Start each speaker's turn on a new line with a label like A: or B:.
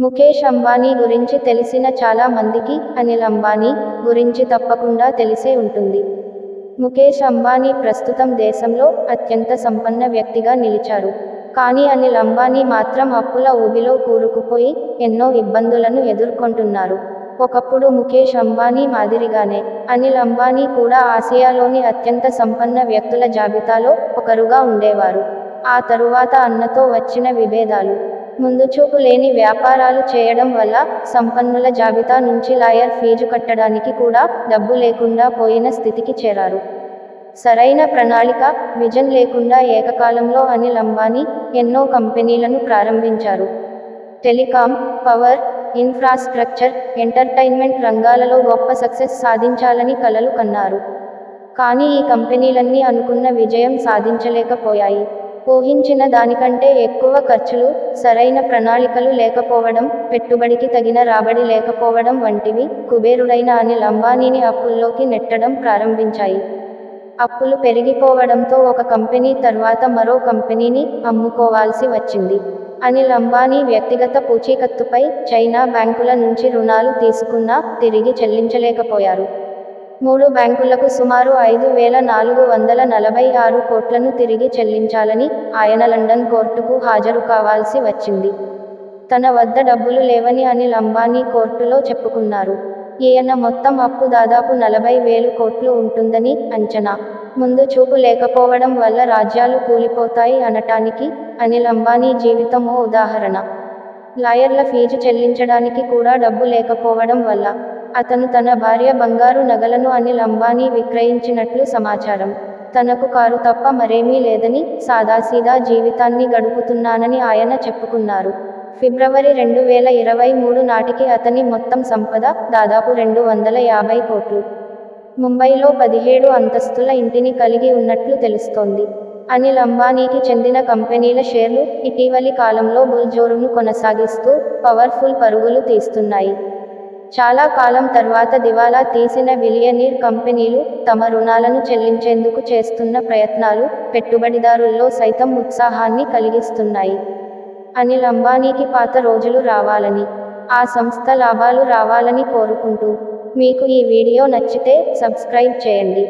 A: ముఖేష్ అంబానీ గురించి తెలిసిన చాలా మందికి అనిల్ అంబానీ గురించి తప్పకుండా తెలిసే ఉంటుంది. ముఖేష్ అంబానీ ప్రస్తుతం దేశంలో అత్యంత సంపన్న వ్యక్తిగా నిలిచారు. కానీ అనిల్ అంబానీ మాత్రం అప్పుల ఊబిలో కూరుకుపోయి ఎన్నో ఇబ్బందులను ఎదుర్కొంటున్నారు. ఒకప్పుడు ముఖేష్ అంబానీ మాదిరిగానే అనిల్ అంబానీ కూడా ఆసియాలోని అత్యంత సంపన్న వ్యక్తుల జాబితాలో ఒకరుగా ఉండేవారు. ఆ తరువాత అన్నతో వచ్చిన విభేదాలు ముందుచూపు లేని వ్యాపారాలు చేయడం వల్ల సంపన్నుల జాబితా నుంచి లాయర్ ఫీజు కట్టడానికి కూడా డబ్బు లేకుండా పోయిన స్థితికి చేరారు. సరైన ప్రణాళిక విజన్ లేకుండా ఏకకాలంలో అనిల్ అంబానీ ఎన్నో కంపెనీలను ప్రారంభించారు. టెలికాం పవర్ ఇన్ఫ్రాస్ట్రక్చర్ ఎంటర్టైన్మెంట్ రంగాలలో గొప్ప సక్సెస్ సాధించాలని కలలు కన్నారు. కానీ ఈ కంపెనీలన్నీ అనుకున్న విజయం సాధించలేకపోయాయి. ఊహించిన దానికంటే ఎక్కువ ఖర్చులు సరైన ప్రణాళికలు లేకపోవడం పెట్టుబడికి తగిన రాబడి లేకపోవడం వంటివి కుబేరుడైన అనిల్ అంబానీని అప్పుల్లోకి నెట్టడం ప్రారంభించాయి. అప్పులు పెరిగిపోవడంతో ఒక కంపెనీ తర్వాత మరో కంపెనీని అమ్ముకోవాల్సి వచ్చింది. అనిల్ అంబానీ వ్యక్తిగత పూచీకత్తుపై చైనా బ్యాంకుల నుంచి రుణాలు తీసుకున్నా తిరిగి చెల్లించలేకపోయారు. మూడు బ్యాంకులకు సుమారు ఐదు వేల నాలుగు వందల నలభై ఆరు కోట్లను తిరిగి చెల్లించాలని ఆయన లండన్ కోర్టుకు హాజరు కావాల్సి వచ్చింది. తన వద్ద డబ్బులు లేవని అనిల్ అంబానీ కోర్టులో చెప్పుకున్నారు. ఈయన మొత్తం అప్పు దాదాపు నలభై వేలు కోట్లు ఉంటుందని అంచనా. ముందు చూపు లేకపోవడం వల్ల రాజ్యాలు కూలిపోతాయి అనటానికి అనిల్ అంబానీ జీవితం ఓ ఉదాహరణ. లాయర్ల ఫీజు చెల్లించడానికి కూడా డబ్బు లేకపోవడం వల్ల అతను తన భార్య బంగారు నగలను అనిల్ అంబానీ విక్రయించినట్లు సమాచారం. తనకు కారు తప్ప మరేమీ లేదని సాదాసీదా జీవితాన్ని గడుపుతున్నానని ఆయన చెప్పుకున్నారు. ఫిబ్రవరి రెండు వేల ఇరవై మూడు నాటికి అతని మొత్తం సంపద దాదాపు రెండు వందల యాభై కోట్లు. ముంబైలో పదిహేడు అంతస్తుల ఇంటిని కలిగి ఉన్నట్లు తెలుస్తోంది. అనిల్ అంబానీకి చెందిన కంపెనీల షేర్లు ఇటీవలి కాలంలో బుల్జోరును కొనసాగిస్తూ పవర్ఫుల్ పరుగులు తీస్తున్నాయి. చాలా కాలం తర్వాత దివాలా తీసిన బిలియనీర్ కంపెనీలు తమ రుణాలను చెల్లించేందుకు చేస్తున్న ప్రయత్నాలు పెట్టుబడిదారుల్లో సైతం ఉత్సాహాన్ని కలిగిస్తున్నాయి. అనిల్ అంబానీకి పాత రోజులు రావాలని ఆ సంస్థ లాభాలు రావాలని కోరుకుంటూ మీకు ఈ వీడియో నచ్చితే సబ్స్క్రైబ్ చేయండి.